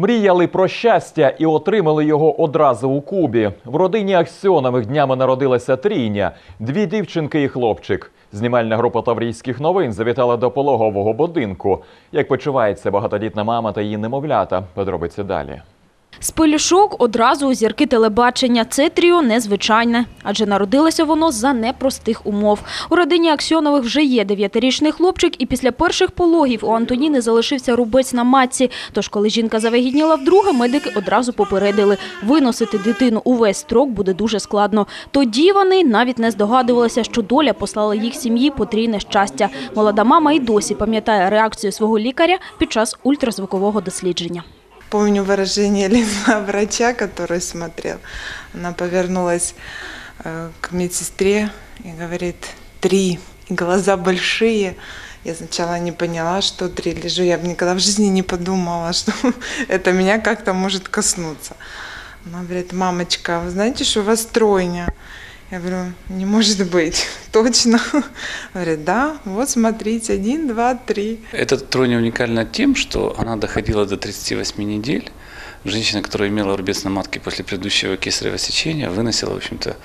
Мріяли про щастя і отримали його одразу у Кубі. В родині Аксьонових днями народилася трійня, дві дівчинки і хлопчик. Знімальна група Таврійських новин завітала до пологового будинку. Як почувається багатодітна мама та її немовлята? Подробиці далі. З пелюшок одразу у зірки телебачення. Це тріо незвичайне, адже народилося воно за непростих умов. У родині Аксьонових вже є дев'ятирічний хлопчик, і після перших пологів у Антоніни залишився рубець на матці. Тож, коли жінка завагітніла вдруге, медики одразу попередили – виносити дитину увесь строк буде дуже складно. Тоді вони навіть не здогадувалися, що доля послала їх сім'ї потрійне щастя. Молода мама і досі пам'ятає реакцію свого лікаря під час ультразвукового дослідження. Помню выражение лица врача, который смотрел. Она повернулась э, к медсестре и говорит «три». И глаза большие. Я сначала не поняла, что три лежу. Я бы никогда в жизни не подумала, что это меня как-то может коснуться. Она говорит, мамочка, вы знаете, что у вас тройня? Я говорю, не может быть, точно. Говорит, да, вот смотрите, один, два, три. Эта троня уникальна тем, что она доходила до 38 недель Женщина, которая имела рубец на матке после предыдущего кесарево сечения, выносила, в общем-то,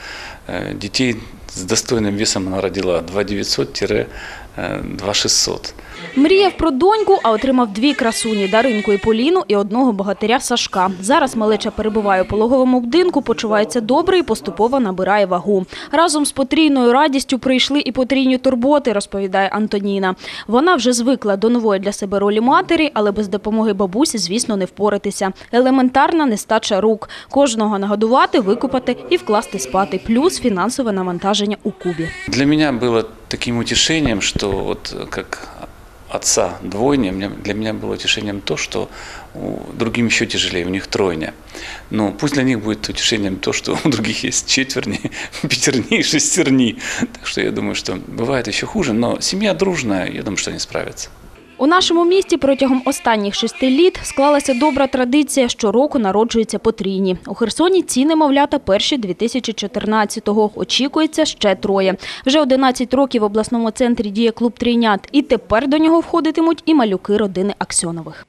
э, детей с достойным весом она родила 2900-2600. Мріяв про доньку, а отримав дві красуні – Даринку і Поліну і одного богатиря Сашка. Зараз малеча перебуває у пологовому будинку, почувається добре і поступово набирає вагу. Разом з потрійною радістю прийшли і потрійні турботи, розповідає Антоніна. Вона вже звикла до нової для себе ролі матері, але без допомоги бабусі, звісно, не впоратися. Елементарна нестача рук. Кожного нагодувати, викупати і вкласти спати. Плюс фінансове навантаження у Кубі. Для меня было таким утешением, что вот как отца двойня, мне- для меня было утешением то, что у другим еще тяжелее, у них тройня. Но пусть для них будет утешением то, что у других есть четверни, пятерни и шестерни. Так что я думаю, что бывает еще хуже, но семья дружная, я думаю, что они справятся. У нашому місті протягом останніх шести літ склалася добра традиція. Щороку народжуються потрійні. У Херсоні ці немовлята перші 2014-го. Очікується ще троє. Вже 11 років в обласному центрі діє клуб трійнят. І тепер до нього входитимуть і малюки родини Аксьонових.